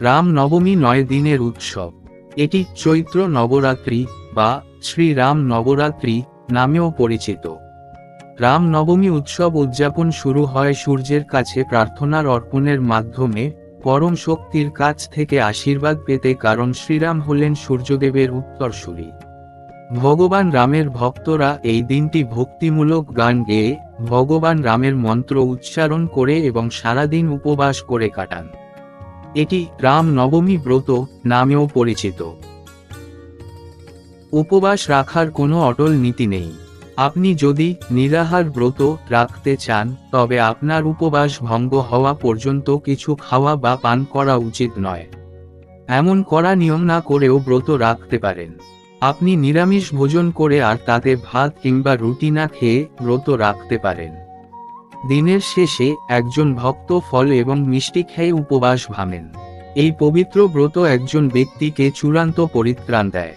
রাম নবমী নয় দিনের উৎসব। এটি চৈত্র নবরাত্রি বা শ্রীরাম নবরাত্রি নামেও পরিচিত। রাম নবমী উৎসব উদযাপন শুরু হয় সূর্যের কাছে প্রার্থনার অর্পণের মাধ্যমে, পরম শক্তির কাছ থেকে আশীর্বাদ পেতে কারণ শ্রীরাম হলেন সূর্যদেবের উত্তরসূরি। ভগবান রামের ভক্তরা এই দিনটি ভক্তিমূলক গান গেয়ে ভগবান রামের মন্ত্র উচ্চারণ করে এবং সারাদিন উপবাস করে কাটান। এটি রাম নবমী ব্রত নামেও পরিচিত। উপবাস রাখার কোনো অটল নীতি নেই। আপনি যদি নিরাহার ব্রত রাখতে চান, তবে আপনার উপবাস ভঙ্গ হওয়া পর্যন্ত কিছু খাওয়া বা পান করা উচিত নয়। এমন করা নিয়ম না করেও ব্রত রাখতে পারেন। আপনি নিরামিষ ভোজন করে আর তাতে ভাত কিংবা রুটি না খেয়ে ব্রত রাখতে পারেন। দিনের শেষে একজন ভক্ত ফল এবং মিষ্টি খেয়ে উপবাস ভাঙেন। এই পবিত্র ব্রত একজন ব্যক্তিকে চূড়ান্ত পরিত্রাণ দেয়।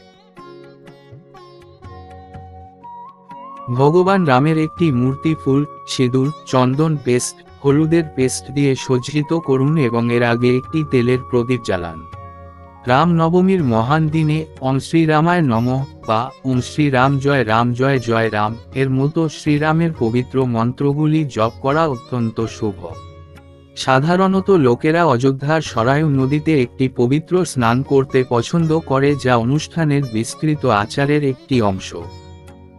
ভগবান রামের একটি মূর্তি ফুল, সিঁদুর, চন্দন পেস্ট, হলুদের পেস্ট দিয়ে সজ্জিত করুন এবং এর আগে একটি তেলের প্রদীপ জ্বালান। রাম নবমীর মহান দিনে ওম শ্রীরামায় নম বা ওম শ্রীরাম জয় রাম জয় জয় রাম এর মতো শ্রীরামের পবিত্র মন্ত্রগুলি জপ করা অত্যন্ত শুভ। সাধারণত লোকেরা অযোধ্যার সরায়ু নদীতে একটি পবিত্র স্নান করতে পছন্দ করে যা অনুষ্ঠানের বিস্তৃত আচারের একটি অংশ।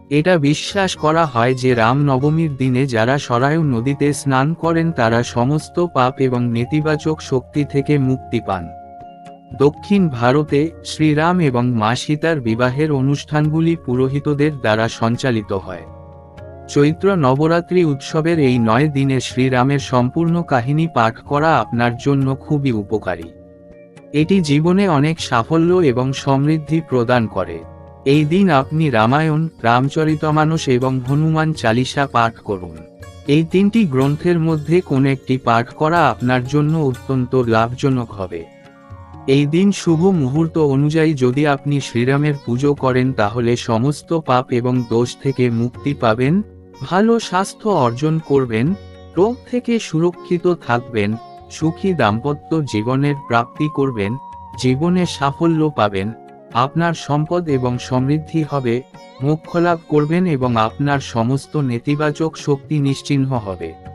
এটা বিশ্বাস করা হয় যে রামনবমীর দিনে যারা সরায়ু নদীতে স্নান করেন তারা সমস্ত পাপ এবং নেতিবাচক শক্তি থেকে মুক্তি পান। দক্ষিণ ভারতে শ্রীরাম এবং মা সীতার বিবাহের অনুষ্ঠানগুলি পুরোহিতদের দ্বারা সঞ্চালিত হয়। চৈত্র নবরাত্রি উৎসবের এই নয় দিনে শ্রীরামের সম্পূর্ণ কাহিনী পাঠ করা আপনার জন্য খুবই উপকারী। এটি জীবনে অনেক সাফল্য এবং সমৃদ্ধি প্রদান করে। এই দিন আপনি রামায়ণ রামচরিতমানস এবং হনুমান চালিসা পাঠ করুন। এই তিনটি গ্রন্থের মধ্যে কোন একটি পাঠ করা আপনার জন্য অত্যন্ত লাভজনক হবে। এই দিন শুভ মুহূর্ত অনুযায়ী যদি আপনি শ্রীরামের পুজো করেন তাহলে সমস্ত পাপ এবং দোষ থেকে মুক্তি পাবেন, ভালো স্বাস্থ্য অর্জন করবেন, রোগ থেকে সুরক্ষিত থাকবেন, সুখী দাম্পত্য জীবনের প্রাপ্তি করবেন, জীবনে সাফল্য পাবেন, আপনার সম্পদ এবং সমৃদ্ধি হবে, মোক্ষ লাভ করবেন এবং আপনার সমস্ত নেতিবাচক শক্তি নিশ্চিহ্ন হবে।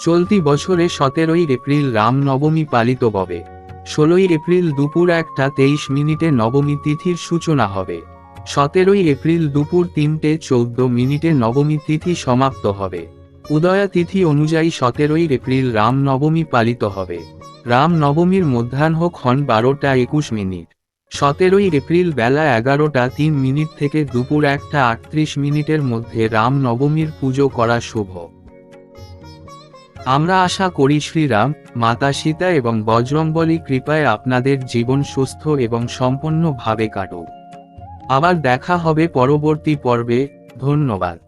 চলতি বছরে সতেরোই এপ্রিল রাম নবমী পালিত হবে। ষোলোই এপ্রিল দুপুর একটা তেইশ মিনিটে নবমী তিথির সূচনা হবে। সতেরোই এপ্রিল দুপুর তিনটে চৌদ্দ মিনিটে নবমী তিথি সমাপ্ত হবে। উদয়া তিথি অনুযায়ী সতেরোই এপ্রিল রাম নবমী পালিত হবে। রাম নবমীর মধ্যাহ্নক্ষণ বারোটা একুশ মিনিট। সতেরোই এপ্রিল বেলা এগারোটা তিন মিনিট থেকে দুপুর একটা আটত্রিশ মিনিটের মধ্যে রাম নবমীর পুজো করা শুভ। আমরা আশা করি শ্রীরাম, মাতা সীতা এবং বজরম্বলী কৃপায় আপনাদের জীবন সুস্থ এবং সম্পন্নভাবে কাটুক। আবার দেখা হবে পরবর্তী পর্বে। ধন্যবাদ।